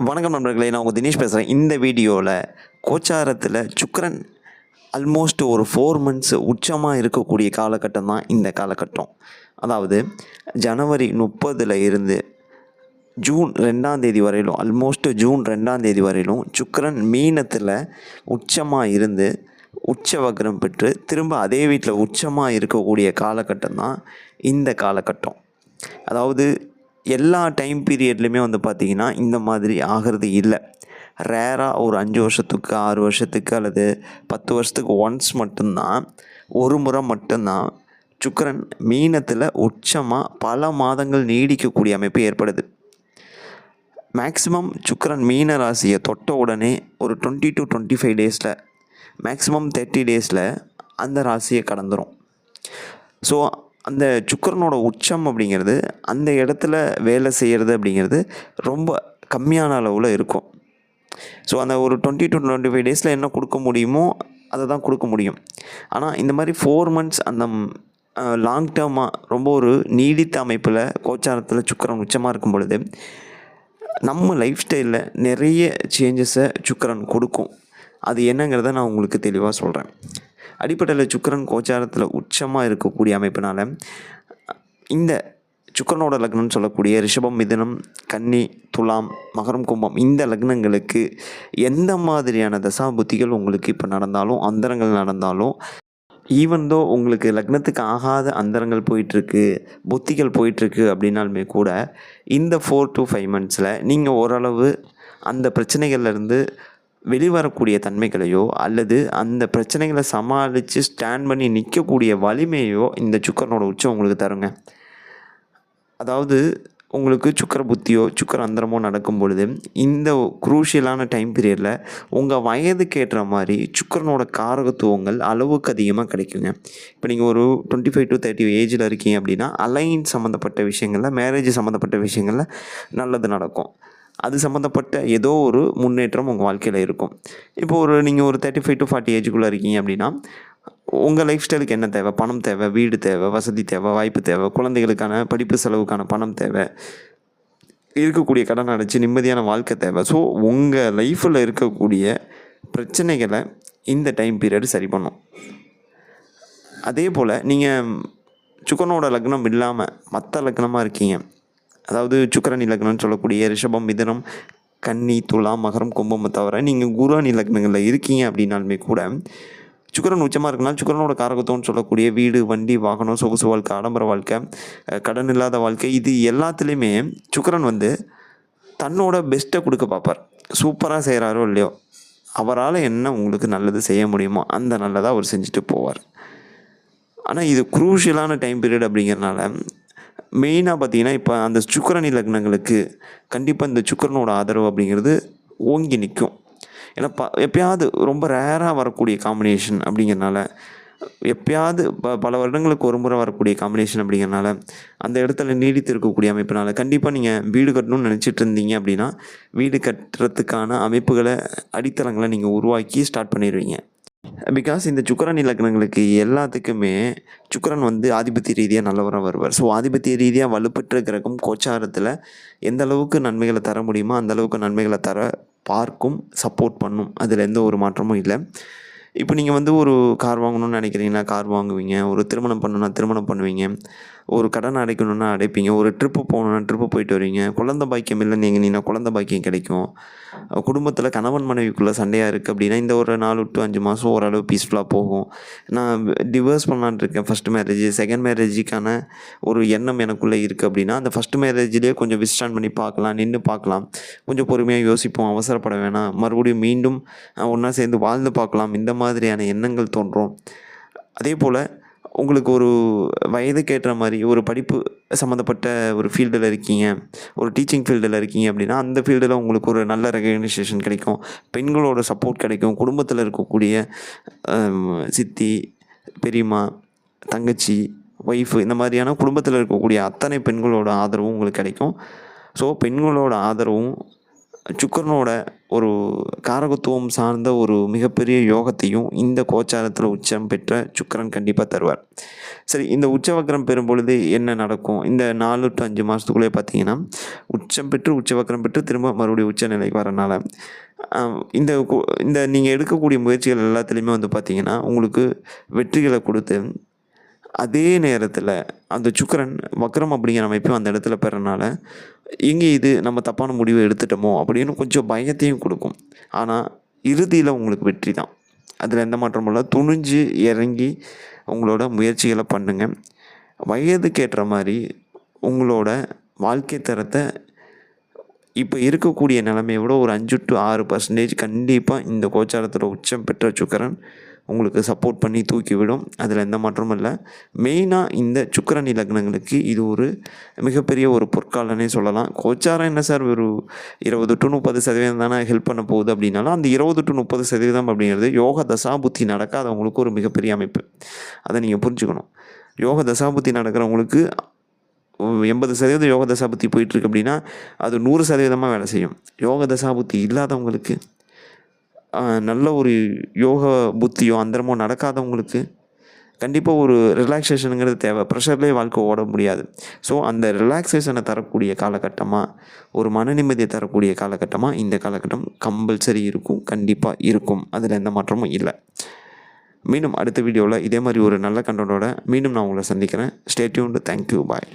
வணக்கம் நண்பர்களே நான் உங்கள் தினேஷ் பேசுகிறேன் இந்த வீடியோவில் கோச்சாரத்தில் சுக்கரன் ஆல்மோஸ்ட் ஒரு ஃபோர் மந்த்ஸ் உச்சமாக இருக்கக்கூடிய காலகட்டம் தான் இந்த காலகட்டம். அதாவது ஜனவரி முப்பதில் இருந்து ஜூன் ரெண்டாம் தேதி வரையிலும் ஆல்மோஸ்ட் ஜூன் ரெண்டாம் தேதி வரையிலும் சுக்கரன் மீனத்தில் உச்சமாக இருந்து உச்ச வக்ரம் பெற்று திரும்ப அதே வீட்டில் உச்சமாக இருக்கக்கூடிய காலகட்டம் தான் இந்த காலகட்டம். அதாவது எல்லா டைம் பீரியட்லையுமே வந்து பார்த்திங்கன்னா இந்த மாதிரி ஆகிறது இல்லை. ரேராக ஒரு அஞ்சு வருஷத்துக்கு ஆறு வருஷத்துக்கு அல்லது பத்து வருஷத்துக்கு ஒன்ஸ் மட்டும்தான் ஒரு முறை மட்டும்தான் சுக்கரன் மீனத்தில் உச்சமாக பல மாதங்கள் நீடிக்கக்கூடிய அமைப்பு ஏற்படுது. மேக்ஸிமம் சுக்கரன் மீன ராசியை தொட்ட உடனே ஒரு டுவெண்ட்டி டு டுவெண்ட்டி ஃபைவ் டேஸில் மேக்ஸிமம் தேர்ட்டி டேஸில் அந்த ராசியை கடந்துடும் ஸோ அந்த சுக்கிரனோட உச்சம் அப்படிங்கிறது அந்த இடத்துல வேலை செய்கிறது அப்படிங்கிறது ரொம்ப கம்மியான அளவில் இருக்கும். ஸோ அந்த ஒரு டுவெண்ட்டி டு டுவெண்ட்டி ஃபைவ் டேஸில் என்ன கொடுக்க முடியுமோ அதை தான் கொடுக்க முடியும். ஆனால் இந்த மாதிரி ஃபோர் மந்த்ஸ் அந்த லாங் டேர்மாக ரொம்ப ஒரு நீடித்த அமைப்பில் கோச்சாரத்தில் சுக்கிரன் உச்சமாக இருக்கும் பொழுது நம்ம லைஃப் ஸ்டைலில் நிறைய சேஞ்சஸை சுக்கிரன் கொடுக்கும். அது என்னங்கிறத நான் உங்களுக்கு தெளிவாக சொல்கிறேன் அடிப்படையில் சுக்கரன் கோச்சாரத்தில் உச்சமாக இருக்கக்கூடிய அமைப்பினால் இந்த சுக்கிரனோட லக்னம்னு சொல்லக்கூடிய ரிஷபம் மிதனம் கன்னி துலாம் மகரம் கும்பம் இந்த லக்னங்களுக்கு எந்த மாதிரியான தசா புத்திகள் உங்களுக்கு இப்போ நடந்தாலும் அந்தரங்கள் நடந்தாலும் ஈவன் தோ உங்களுக்கு லக்னத்துக்கு ஆகாத அந்தரங்கள் போயிட்டுருக்கு புத்திகள் போயிட்டுருக்கு அப்படின்னாலுமே கூட இந்த ஃபோர் டு ஃபைவ் மந்த்ஸில் நீங்கள் ஓரளவு அந்த பிரச்சனைகள்லேருந்து வெளிவரக்கூடிய தன்மைகளையோ அல்லது அந்த பிரச்சனைகளை சமாளித்து ஸ்டாண்ட் பண்ணி நிற்கக்கூடிய வலிமையோ இந்த சுக்கரனோட உச்சம் உங்களுக்கு தருங்க. அதாவது உங்களுக்கு சுக்கர புத்தியோ சுக்கர அந்தரமோ நடக்கும் பொழுது இந்த குரூஷியலான டைம் பீரியடில் உங்கள் வயதுக்கு ஏற்ற மாதிரி சுக்கரனோட காரகத்துவங்கள் அளவுக்கு அதிகமாக கிடைக்குங்க. இப்போ நீங்கள் ஒரு டுவெண்ட்டி ஃபைவ் டு தேர்ட்டி ஏஜில் இருக்கீங்க அப்படின்னா அலைன் சம்மந்தப்பட்ட விஷயங்களில் மேரேஜ் சம்மந்தப்பட்ட விஷயங்களில் நல்லது நடக்கும். அது சம்மந்தப்பட்ட ஏதோ ஒரு முன்னேற்றம் உங்கள் வாழ்க்கையில் இருக்கும். இப்போ ஒரு நீங்கள் ஒரு தேர்ட்டி ஃபைவ் டு ஃபார்ட்டி ஏஜுக்குள்ளே இருக்கீங்க அப்படின்னா உங்கள் லைஃப் ஸ்டைலுக்கு என்ன தேவை? பணம் தேவை வீடு தேவை வசதி தேவை வாய்ப்பு தேவை குழந்தைகளுக்கான படிப்பு செலவுக்கான பணம் தேவை இருக்கக்கூடிய கடன் அடைச்சி நிம்மதியான வாழ்க்கை தேவை. ஸோ உங்கள் லைஃப்பில் இருக்கக்கூடிய பிரச்சனைகளை இந்த டைம் பீரியட் சரி பண்ணும். அதே போல் நீங்கள் சுக்கனோட லக்னம் இல்லாமல் மற்ற லக்னமாக இருக்கீங்க. அதாவது சுக்கரன் லக்னம்னு சொல்லக்கூடிய ரிஷபம் மிதனம் கன்னி துலா மகரம் கும்பம் தவிர நீங்கள் குருவான் இலக்கணங்களில் இருக்கீங்க அப்படின்னாலுமே கூட சுக்கரன் உச்சமாக இருக்குன்னா சுக்கரனோட காரகத்துவம்னு சொல்லக்கூடிய வீடு வண்டி வாகனம் சொகுசு வாழ்க்கை ஆடம்பர வாழ்க்கை கடன் இல்லாத வாழ்க்கை இது எல்லாத்துலேயுமே சுக்கரன் வந்து தன்னோட பெஸ்ட்டை கொடுக்க பார்ப்பார். சூப்பராக செய்கிறாரோ இல்லையோ அவரால் என்ன உங்களுக்கு நல்லது செய்ய முடியுமோ அந்த நல்லதாக அவர் செஞ்சுட்டு போவார். ஆனால் இது குரூஷியலான டைம் பீரியட் அப்படிங்கிறனால மெயினாக பார்த்தீங்கன்னா இப்போ அந்த சுக்கரணி லக்னங்களுக்கு கண்டிப்பாக இந்த சுக்கரனோட ஆதரவு அப்படிங்கிறது ஓங்கி நிற்கும் ஏன்னா ப எப்பயாவது ரொம்ப ரேராக வரக்கூடிய காம்பினேஷன் அப்படிங்கிறனால எப்பயாவது ப பல வருடங்களுக்கு ஒரு முறை வரக்கூடிய காம்பினேஷன் அப்படிங்கிறனால அந்த இடத்துல நீடித்து இருக்கக்கூடிய அமைப்பினால் கண்டிப்பாக நீங்கள் வீடு கட்டணும்னு நினச்சிட்டு இருந்தீங்க அப்படின்னா வீடு கட்டுறதுக்கான அமைப்புகளை அடித்தளங்களை நீங்கள் உருவாக்கி ஸ்டார்ட் பண்ணிடுவீங்க. பிகாஸ் இந்த சுக்கரன் இலக்கணங்களுக்கு எல்லாத்துக்குமே சுக்கரன் வந்து ஆதிபத்திய ரீதியாக நல்லவராக வருவார். ஸோ ஆதிபத்திய ரீதியாக வலுப்பெற்ற கிரகம் கோச்சாரத்தில் எந்த அளவுக்கு நன்மைகளை தர முடியுமோ அந்த அளவுக்கு நன்மைகளை தர பார்க்கும் சப்போர்ட் பண்ணும். அதில் எந்த ஒரு மாற்றமும் இல்லை. இப்போ நீங்கள் வந்து ஒரு கார் வாங்கணும்னு நினைக்கிறீங்கன்னா கார் வாங்குவீங்க. ஒரு திருமணம் பண்ணணும்னா திருமணம் பண்ணுவீங்க. ஒரு கடன் அடைக்கணும்னா அடைப்பீங்க. ஒரு ட்ரிப்பு போகணுன்னா ட்ரிப்பு போயிட்டு வருவீங்க குழந்த பாக்கியம் இல்லை நீங்கள் குழந்த பாக்கியம் கிடைக்கும். குடும்பத்தில் கணவன் மனைவிக்குள்ளே சண்டையாக இருக்குது அப்படின்னா இந்த ஒரு நாலு டு அஞ்சு மாதம் ஓரளவு பீஸ்ஃபுல்லாக போகும். நான் டிவோர்ஸ் பண்ணலான்னு இருக்கேன். ஃபஸ்ட் மேரேஜ் செகண்ட் மேரேஜுக்கான ஒரு எண்ணம் எனக்குள்ளே இருக்குது அப்படின்னா அந்த ஃபஸ்ட் மேரேஜ்லேயே கொஞ்சம் விஸ்டாண்ட் பண்ணி பார்க்கலாம் நின்று பார்க்கலாம். கொஞ்சம் பொறுமையாக யோசிப்போம். அவசரப்பட வேணாம். மறுபடியும் மீண்டும் ஒன்றா சேர்ந்து வாழ்ந்து பார்க்கலாம். இந்த மாதிரியான எண்ணங்கள் தோன்றும். அதே போல் உங்களுக்கு ஒரு வயதுக்கு ஏற்ற மாதிரி ஒரு படிப்பு சம்மந்தப்பட்ட ஒரு ஃபீல்டில் இருக்கீங்க ஒரு டீச்சிங் ஃபீல்டில் இருக்கீங்க அப்படின்னா அந்த ஃபீல்டில் உங்களுக்கு ஒரு நல்ல ரெகக்னைசேஷன் கிடைக்கும். பெண்களோட சப்போர்ட் கிடைக்கும். குடும்பத்தில் இருக்கக்கூடிய சித்தி பெரியம்மா தங்கச்சி ஒய்ஃபு இந்த மாதிரியான குடும்பத்தில் இருக்கக்கூடிய அத்தனை பெண்களோட ஆதரவும் உங்களுக்கு கிடைக்கும். ஸோ பெண்களோட ஆதரவும் சுக்கரனோட ஒரு காரகத்துவம் சார்ந்த ஒரு மிகப்பெரிய யோகத்தையும் இந்த கோச்சாரத்தில் உச்சம் பெற்ற சுக்கிரன் கண்டிப்பாக தருவார். சரி இந்த உச்சவக்கரம் பெறும் பொழுது என்ன நடக்கும்? இந்த நாலு டு அஞ்சு மாதத்துக்குள்ளே பார்த்தீங்கன்னா உச்சம் பெற்று உச்சவக்கரம் பெற்று திரும்ப மறுபடியும் உச்ச நிலைக்கு வரனால இந்த இந்த நீங்கள் எடுக்கக்கூடிய முயற்சிகள் எல்லாத்துலேயுமே வந்து பார்த்தீங்கன்னா உங்களுக்கு வெற்றிகளை கொடுத்து அதே நேரத்தில் அந்த சுக்கரன் வக்ரம் அப்படிங்கிற அமைப்பு அந்த இடத்துல பெறனால எங்கே இது நம்ம தப்பான முடிவை எடுத்துட்டோமோ அப்படின்னு கொஞ்சம் பயத்தையும் கொடுக்கும். ஆனால் இறுதியில் உங்களுக்கு வெற்றி தான். அதில் எந்த மாற்றமும் இல்லை. துணிஞ்சு இறங்கி உங்களோட முயற்சிகளை பண்ணுங்கள் வயதுக்கேற்ற மாதிரி உங்களோட வாழ்க்கை தரத்தை இப்போ இருக்கக்கூடிய நிலைமையை விட ஒரு அஞ்சு டு ஆறு பர்சன்டேஜ் கண்டிப்பாக இந்த கோச்சாரத்தில் உச்சம் பெற்ற சுக்கரன் உங்களுக்கு சப்போர்ட் பண்ணி தூக்கி விடும் அதில் எந்த மாற்றமும் இல்லை. மெயினாக இந்த சுக்கிரன் லக்னங்களுக்கு இது ஒரு மிகப்பெரிய ஒரு பொற்காலனே சொல்லலாம். கோச்சாரம் என்ன சார்? ஒரு இருபது டு முப்பது சதவீதம் தானே ஹெல்ப் பண்ண போகுது அப்படின்னாலும் அந்த இருபது டு முப்பது சதவீதம் அப்படிங்கிறது யோக தசாபுத்தி நடக்காதவங்களுக்கு ஒரு மிகப்பெரிய அமைப்பு. அதை நீங்கள் புரிஞ்சுக்கணும். யோக தசாபுத்தி நடக்கிறவங்களுக்கு எண்பது சதவீதம் யோக தசாபுத்தி போயிட்டுருக்கு அப்படின்னா அது நூறு சதவீதமாக வேலை செய்யும். யோக தசாபுத்தி இல்லாதவங்களுக்கு நல்ல ஒரு யோக புத்தியோ அந்தரமோ நடக்காதவங்களுக்கு கண்டிப்பாக ஒரு ரிலாக்ஸேஷனுங்கிறது தேவை. ப்ரெஷர்லேயே வாழ்க்கை ஓட முடியாது. ஸோ அந்த ரிலாக்ஸேஷனை தரக்கூடிய காலகட்டமாக ஒரு மன நிம்மதியை தரக்கூடிய காலகட்டமாக இந்த காலகட்டம் கம்பல்சரி இருக்கும் கண்டிப்பாக இருக்கும். அதில் எந்த மாற்றமும் இல்லை. மீண்டும் அடுத்த வீடியோவில் இதே மாதிரி ஒரு நல்ல கண்டனோட மீண்டும் நான் உங்களை சந்திக்கிறேன். ஸ்டேட்யூண்டு தேங்க்யூ பாய்